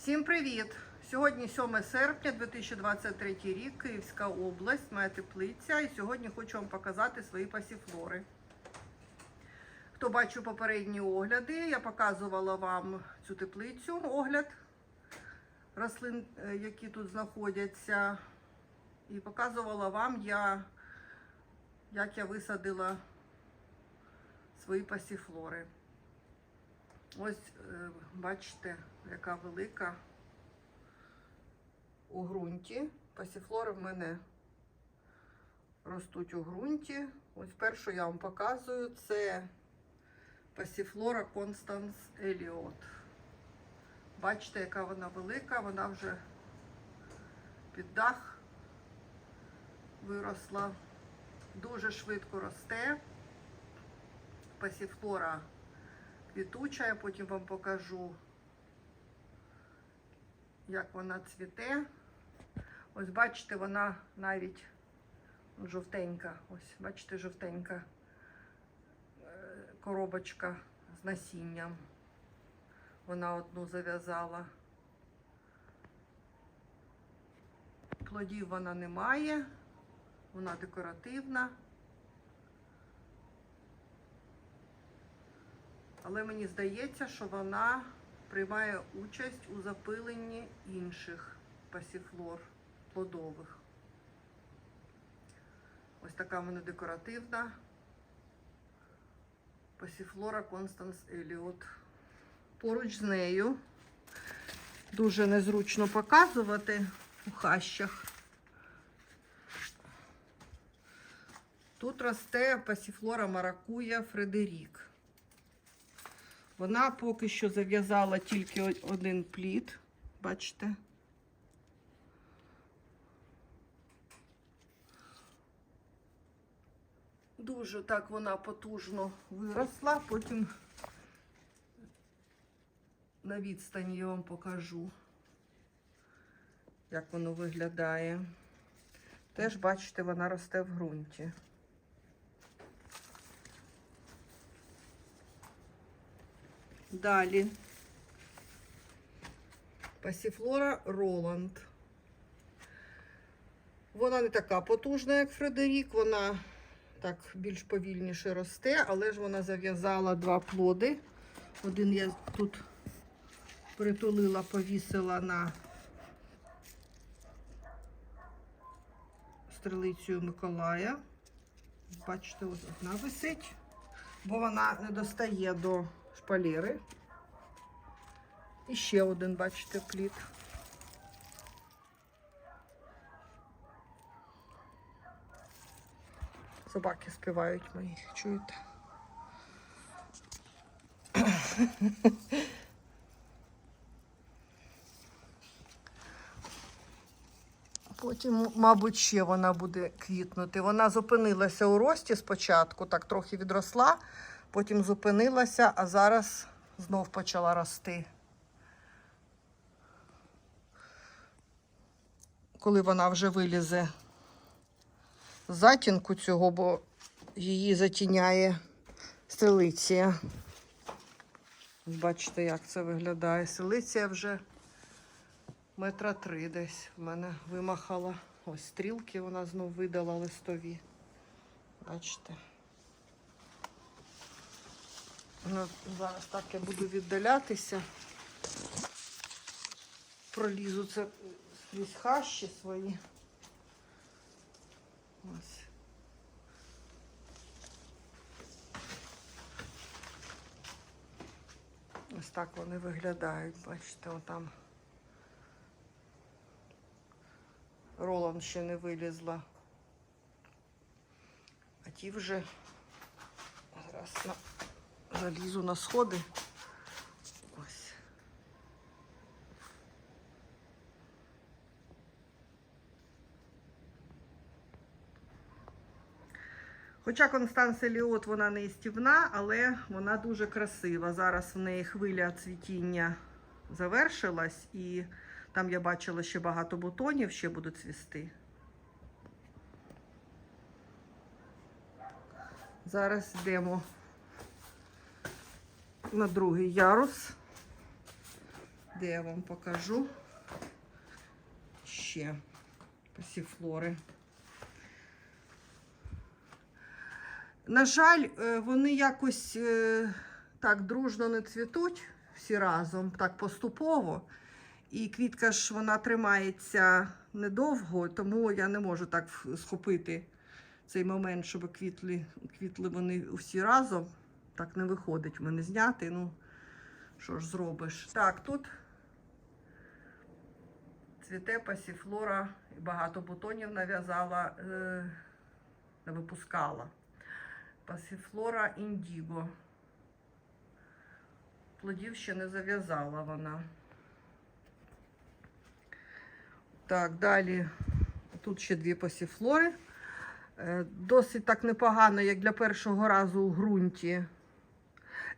Всім привіт! Сьогодні 7 серпня 2023 рік, Київська область, моя теплиця. І сьогодні хочу вам показати свої пасіфлори. Хто бачив попередні огляди, я показувала вам цю теплицю, огляд рослин, е, які тут знаходяться. І показувала вам, я, як я висадила свої пасіфлори. Ось, е, бачите, яка велика у ґрунті. Пасіфлори в мене ростуть у ґрунті. Ось першу я вам показую. Це пасіфлора Constance Elliot. Бачите, яка вона велика, вона вже під дах виросла. Дуже швидко росте. Пасіфлора квітуча, я потім вам покажу, як вона цвіте. Ось бачите, вона навіть жовтенька. Ось, бачите, жовтенька е, коробочка з насінням. Вона одну зав'язала. Плодів вона не має, вона декоративна. Але мені здається, що вона приймає участь у запиленні інших пасіфлор плодових. Ось така в мене декоративна пасіфлора Констанс Еліот. Поруч з нею дуже незручно показувати у хащах. Тут росте пасіфлора маракуя Фредерік. Вона поки що зав'язала тільки один плід, бачите? Дуже так вона потужно виросла, потім на відстані я вам покажу, як воно виглядає. Теж, бачите, вона росте в ґрунті. Далі. Пасіфлора Роланд. Вона не така потужна, як Фредерік, вона так більш повільніше росте, але ж вона зав'язала два плоди. Один я тут притулила, повісила на стрелицю Миколая. Бачите, ось одна висить, бо вона не достає до шпалери. І ще один, бачите, плід. Собаки співають мої, чуєте? Потім, мабуть, ще вона буде квітнути. Вона зупинилася у рості спочатку, так трохи відросла, потім зупинилася, а зараз знов почала рости. Коли вона вже вилізе з затінку цього, бо її затіняє силиція. Бачите, як це виглядає. Силиція вже метра три десь в мене вимахала. Ось стрілки вона знов видала листові. Бачите. Ну, зараз так я буду віддалятися. Пролізу це скрізь хащі свої. Ось. Ось так вони виглядають, бачите, отам. Ролан ще не вилізла. А ті вже зараз на... залізу на сходи. Ось. Хоча Констанс Еліот вона не істівна, але вона дуже красива. Зараз в неї хвиля цвітіння завершилась, і там я бачила ще багато бутонів, ще будуть цвісти. Зараз йдемо на другий ярус. Де я вам покажу ще пасіфлори. На жаль, е, вони якось е, так дружно не цвітуть всі разом, так поступово. І квітка ж вона тримається недовго, тому я не можу так схопити цей момент, щоб квітли, квітли вони всі разом. Так не виходить мене зняти. Ну, що ж зробиш? Так, тут цвіте пасіфлора, і багато бутонів нав'язала, е, випускала. Пасіфлора індіго. Плодів ще не зав'язала вона. Так, далі тут ще дві пасіфлори. Е, Досить так непогано, як для першого разу у ґрунті.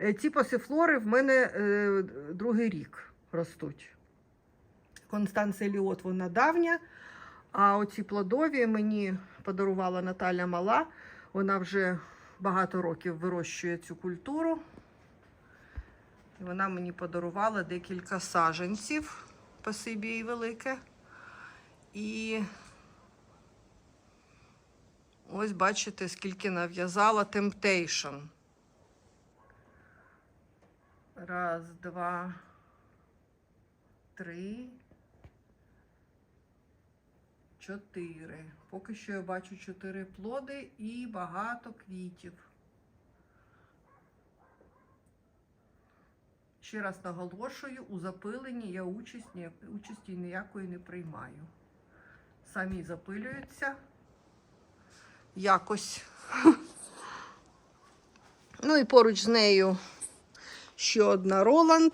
Е, Ці пасіфлори в мене е, другий рік ростуть. Констанція Ліот, вона давня. А оці плодові мені подарувала Наталя Мала. Вона вже багато років вирощує цю культуру. І вона мені подарувала декілька саженців. Спасибі їй велике. І ось бачите, скільки нав'язала Temptation. Раз, два, три, чотири. Поки що я бачу чотири плоди і багато квітів. Ще раз наголошую, у запиленні я участь, ні- участі ніякої не приймаю. Самі запилюються якось. Ну і поруч з нею ще одна Роланд.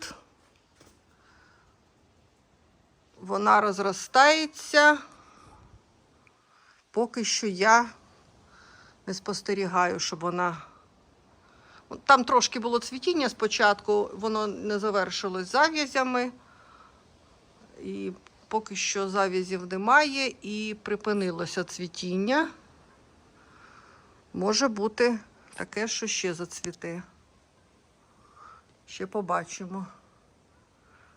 Вона розростається. Поки що я не спостерігаю, щоб вона. Там трошки було цвітіння спочатку, воно не завершилось зав'язями. І поки що зав'язів немає і припинилося цвітіння. Може бути таке, що ще зацвіте. Ще побачимо.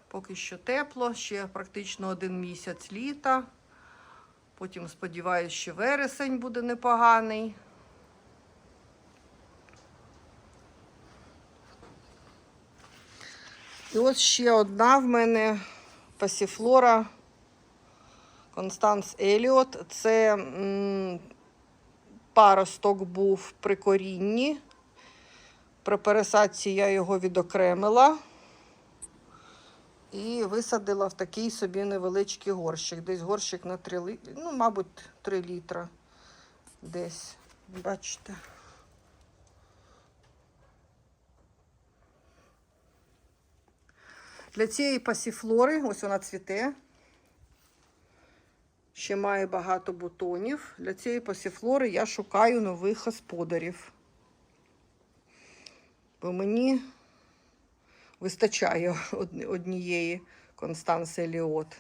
Поки що тепло, ще практично один місяць літа. Потім, сподіваюся, що вересень буде непоганий. І ось ще одна в мене пасіфлора Констанс Еліот. Це м, паросток був при корінні. При пересадці я його відокремила і висадила в такий собі невеличкий горщик. Десь горщик на 3 літри, ну, мабуть, 3 літра. Десь, бачите. Для цієї пасіфлори, ось вона цвіте. Ще має багато бутонів. Для цієї пасіфлори я шукаю нових господарів. Бо мені вистачає однієї Констанси Ліот.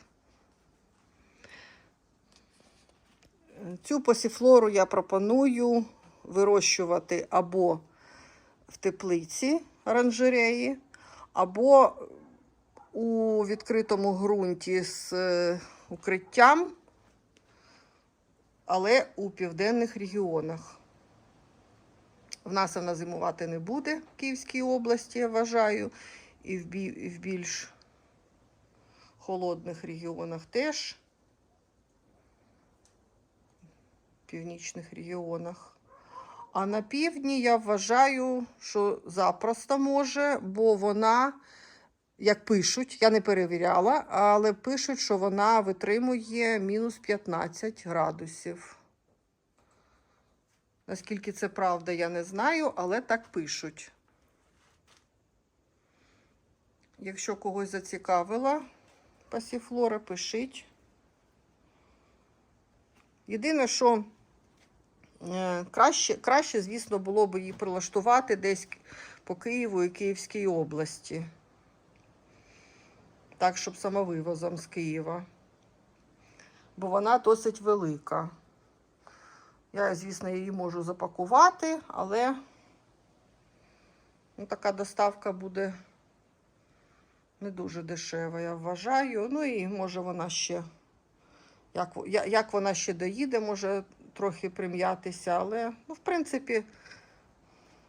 Цю пасіфлору я пропоную вирощувати або в теплиці оранжереї, або у відкритому ґрунті з е, укриттям, але у південних регіонах. В нас вона зимувати не буде в Київській області, я вважаю, і в, більш холодних регіонах теж. В північних регіонах. А на півдні я вважаю, що запросто може, бо вона, як пишуть, я не перевіряла, але пишуть, що вона витримує мінус 15 градусів. Наскільки це правда, я не знаю, але так пишуть. Якщо когось зацікавила пасіфлора, пишіть. Єдине, що е, краще, краще, звісно, було б її прилаштувати десь по Києву і Київській області. Так, щоб самовивозом з Києва. Бо вона досить велика. Я, звісно, її можу запакувати, але ну, така доставка буде Не дуже дешева, я вважаю. Ну і може вона ще, як, як вона ще доїде, може трохи прим'ятися, але, ну, в принципі,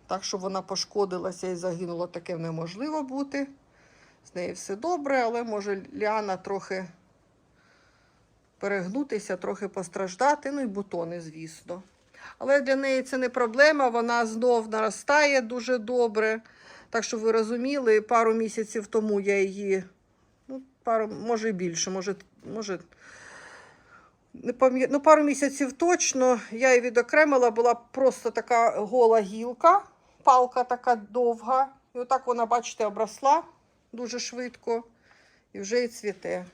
так, щоб вона пошкодилася і загинула, таке неможливо бути. З нею все добре, але може ліана трохи перегнутися, трохи постраждати, ну і бутони, звісно. Але для неї це не проблема, вона знов наростає дуже добре. Так що ви розуміли, пару місяців тому я її, ну, пару, може і більше, може, може не ну, пару місяців точно я її відокремила, була просто така гола гілка, палка така довга. І отак вона, бачите, обросла дуже швидко і вже і цвіте.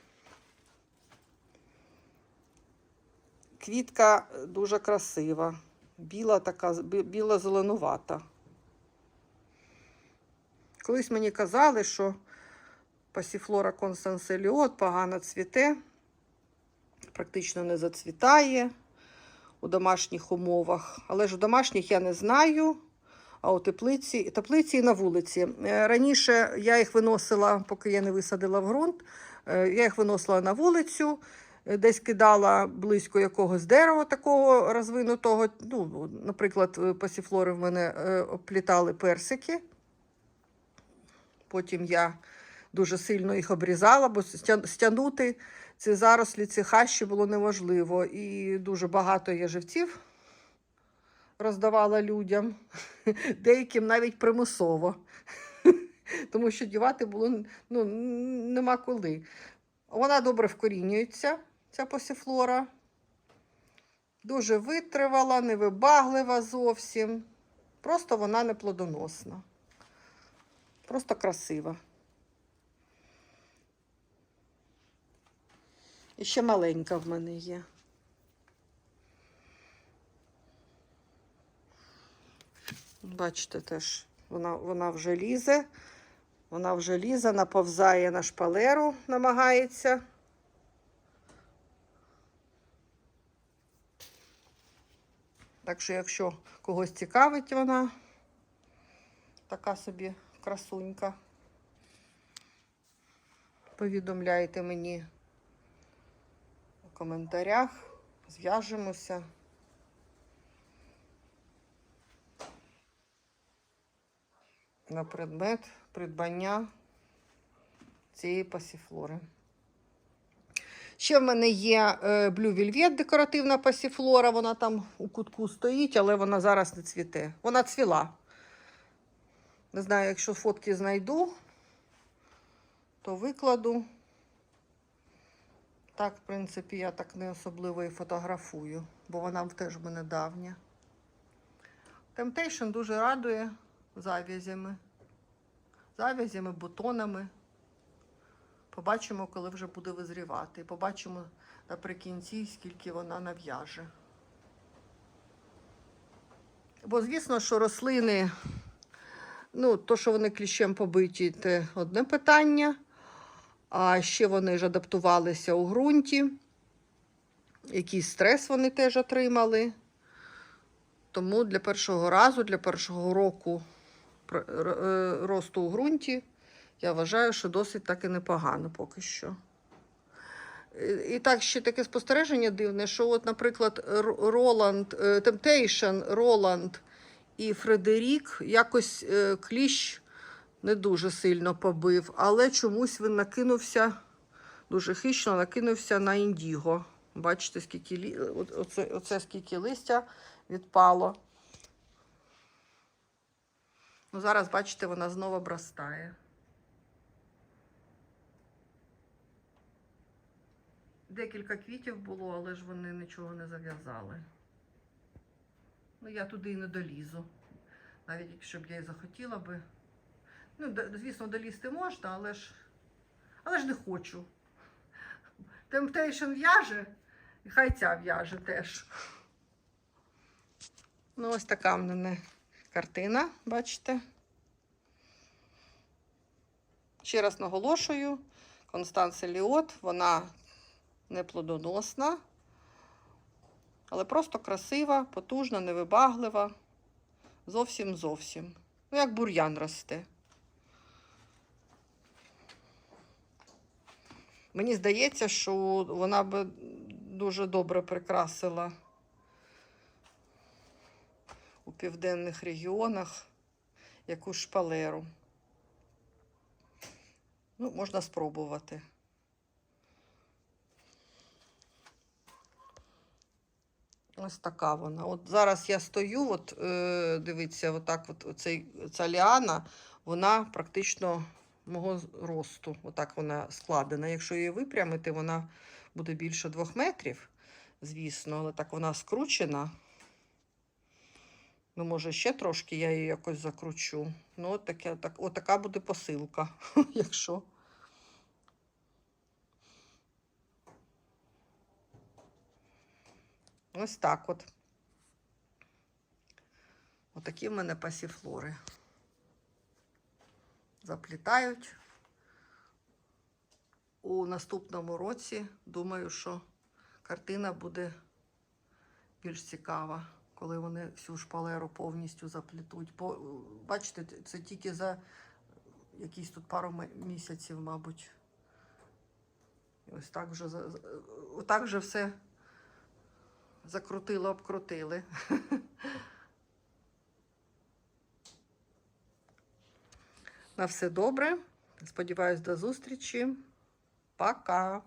Квітка дуже красива. Біла така, бі- біла зеленувата. Колись мені казали, що пасіфлора констанселіот погано цвіте, практично не зацвітає у домашніх умовах. Але ж у домашніх я не знаю, а у теплиці, теплиці і на вулиці. Е, Раніше я їх виносила, поки я не висадила в ґрунт, е, я їх виносила на вулицю, е, десь кидала близько якогось дерева такого розвинутого. Ну, наприклад, е, пасіфлори в мене е, оплітали персики. Потім я дуже сильно їх обрізала, бо стя- стягнути ці зарослі, ці хащі було неможливо. І дуже багато я живців роздавала людям, деяким навіть примусово. Тому що дівати було ну, нема коли. Вона добре вкорінюється, ця посіфлора. Дуже витривала, невибаглива зовсім. Просто вона не плодоносна. Просто красива. І ще маленька в мене є. Бачите, теж вона, вона вже лізе. Вона вже лізе, наповзає на шпалеру, намагається. Так що, якщо когось цікавить вона, така собі красунька. Повідомляйте мені у коментарях, зв'яжемося. На предмет придбання цієї пасіфлори. Ще в мене є е, Blue Velvet декоративна пасіфлора. Вона там у кутку стоїть, але вона зараз не цвіте. Вона цвіла. Не знаю, якщо фотки знайду, то викладу. Так, в принципі, я так не особливо і фотографую, бо вона теж в мене давня. Temptation дуже радує зав'язями. Зав'язями, бутонами. Побачимо, коли вже буде визрівати. Побачимо наприкінці, скільки вона нав'яже. Бо, звісно, що рослини, ну, то, що вони кліщем побиті, це одне питання. А ще вони ж адаптувалися у ґрунті. Якийсь стрес вони теж отримали. Тому для першого разу, для першого року е, росту у ґрунті, я вважаю, що досить так і непогано поки що. І так, ще таке спостереження дивне, що, от, наприклад, Роланд, Temptation, Роланд і Фредерік якось е, кліщ не дуже сильно побив, але чомусь він накинувся дуже хищно, накинувся на індіго. Бачите, скільки оце, оце скільки листя відпало. Ну, зараз, бачите, вона знову обростає. Декілька квітів було, але ж вони нічого не зав'язали. Ну, я туди і не долізу. Навіть якщо б я і захотіла би. Ну, звісно, долізти можна, але ж, але ж не хочу. Temptation в'яже, і хай ця в'яже теж. Ну, ось така в мене картина, бачите. Ще раз наголошую, Констанце Ліот, вона не плодоносна, але просто красива, потужна, невибаглива. Зовсім зовсім. Ну, як бур'ян росте. Мені здається, що вона би дуже добре прикрасила у південних регіонах якусь шпалеру. Ну, можна спробувати. Ось така вона. От зараз я стою, от е, дивіться, отак от оцей, ця ліана, вона практично мого росту. Отак вона складена. Якщо її випрямити, вона буде більше двох метрів, звісно, але так вона скручена. Ну, може, ще трошки я її якось закручу. Ну, от таке, так, отака буде посилка, якщо. Ось так от. Отакі в мене пасіфлори. Заплітають. У наступному році, думаю, що картина буде більш цікава, коли вони всю шпалеру повністю заплітуть. По, бачите, це тільки за якісь тут пару місяців, мабуть. І Ось так вже, отак вже все закрутили, обкрутили. На все добре. Сподіваюсь, до зустрічі. Пока.